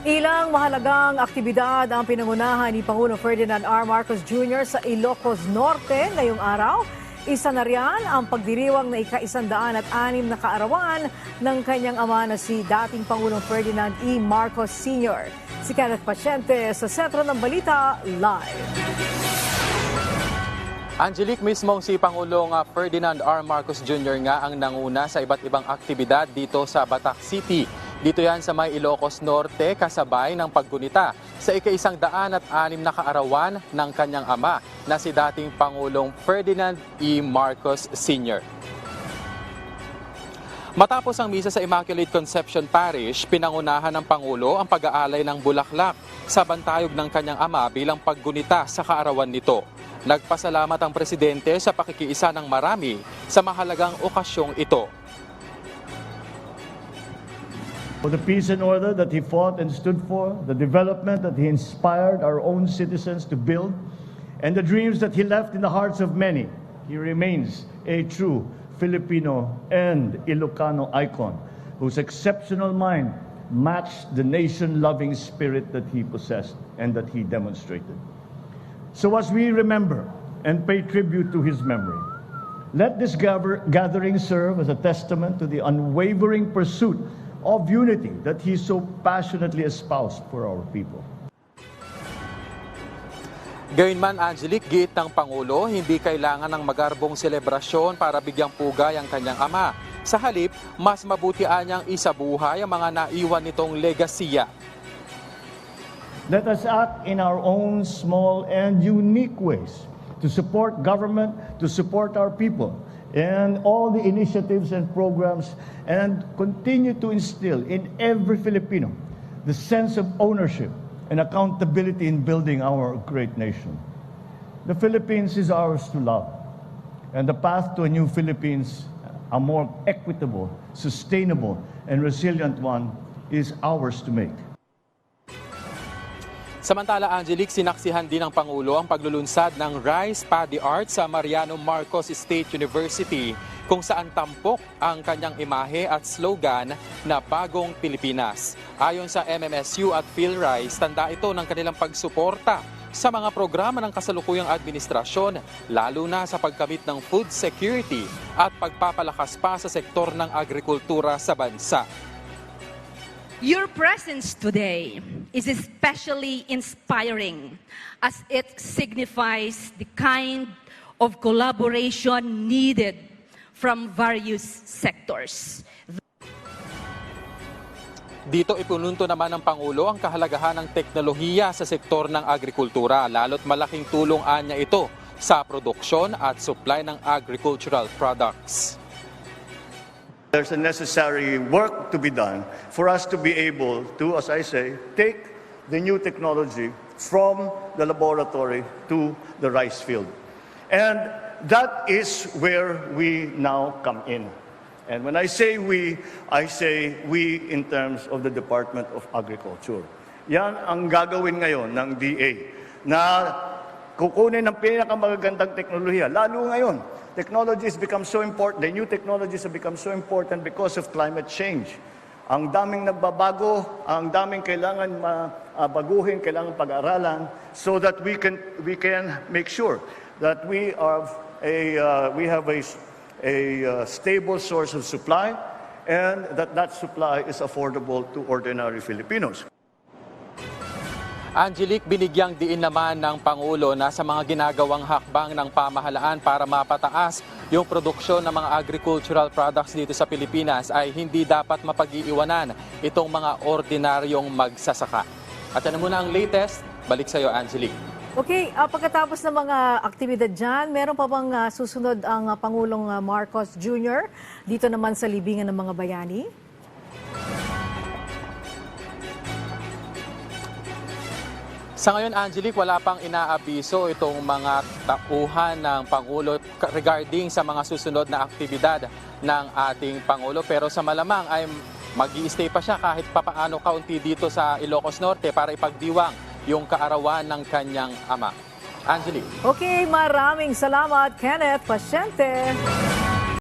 Ilang mahalagang aktibidad ang pinangunahan ni Pangulong Ferdinand R. Marcos Jr. sa Ilocos Norte ngayong araw. Isa na riyan ang pagdiriwang na ika-isandaan at anim na kaarawan ng kanyang ama na si dating Pangulong Ferdinand E. Marcos Sr. Si Kenneth Pasyente sa Sentro ng Balita, live. Angelique, mismong si Pangulong ah, Ferdinand R. Marcos Jr. nga ang nanguna sa iba't ibang aktibidad dito sa Batac City. Dito yan sa may Ilocos Norte kasabay ng paggunita sa ika-isang daan at anim na kaarawan ng kanyang ama na si dating Pangulong Ferdinand E. Marcos Sr. Matapos ang misa sa Immaculate Conception Parish, pinangunahan ng Pangulo ang pag-aalay ng bulaklak sa bantayog ng kanyang ama bilang paggunita sa kaarawan nito. Nagpasalamat ang presidente sa pakikiisa ng marami sa mahalagang okasyong ito. For the peace and order that he fought and stood for, the development that he inspired our own citizens to build, and the dreams that he left in the hearts of many, he remains a true Filipino and Ilocano icon whose exceptional mind matched the nation loving spirit that he possessed and that he demonstrated. So, as we remember and pay tribute to his memory, let this gather- gathering serve as a testament to the unwavering pursuit of unity that he so passionately espoused for our people. Gayunman, Angelique, giit ng Pangulo, hindi kailangan ng magarbong selebrasyon para bigyang pugay ang kanyang ama. Sa halip, mas mabuti anyang isabuhay ang mga naiwan nitong legasiya. Let us act in our own small and unique ways to support government, to support our people, and all the initiatives and programs, and continue to instill in every Filipino the sense of ownership and accountability in building our great nation. The Philippines is ours to love, and the path to a new Philippines, a more equitable, sustainable, and resilient one, is ours to make. Samantala, Angelique, sinaksihan din ng Pangulo ang paglulunsad ng Rice Paddy Art sa Mariano Marcos State University kung saan tampok ang kanyang imahe at slogan na Bagong Pilipinas. Ayon sa MMSU at PhilRice, tanda ito ng kanilang pagsuporta sa mga programa ng kasalukuyang administrasyon, lalo na sa pagkamit ng food security at pagpapalakas pa sa sektor ng agrikultura sa bansa. Your presence today is especially inspiring as it signifies the kind of collaboration needed from various sectors. Dito ipinunto naman ng Pangulo ang kahalagahan ng teknolohiya sa sektor ng agrikultura, lalo't malaking tulong anya ito sa produksyon at supply ng agricultural products. There's a necessary work to be done for us to be able to, as I say, take the new technology from the laboratory to the rice field. And that is where we now come in. And when I say we, I say we in terms of the Department of Agriculture. Yan ang gagawin ngayon ng DA na kukunin ng pinakamagagandang teknolohiya, lalo ngayon. Technologies become so important, the new technologies have become so important because of climate change. Ang daming nagbabago, ang daming kailangan mabaguhin, kailangan pag-aralan so that we can we can make sure that we are a uh, we have a a uh, stable source of supply and that that supply is affordable to ordinary Filipinos. Angelique, binigyang diin naman ng Pangulo na sa mga ginagawang hakbang ng pamahalaan para mapataas yung produksyon ng mga agricultural products dito sa Pilipinas ay hindi dapat mapag-iiwanan itong mga ordinaryong magsasaka. At yan muna ang latest. Balik sa iyo, Angelique. Okay, ah, pagkatapos ng mga aktibidad dyan, meron pa bang ah, susunod ang ah, Pangulong ah, Marcos Jr. dito naman sa libingan ng mga bayani? Sa ngayon, Angelique, wala pang inaabiso itong mga tauhan ng Pangulo regarding sa mga susunod na aktibidad ng ating Pangulo. Pero sa malamang ay mag stay pa siya kahit papaano kaunti dito sa Ilocos Norte para ipagdiwang yung kaarawan ng kanyang ama. Angelique. Okay, maraming salamat, Kenneth Pasyente.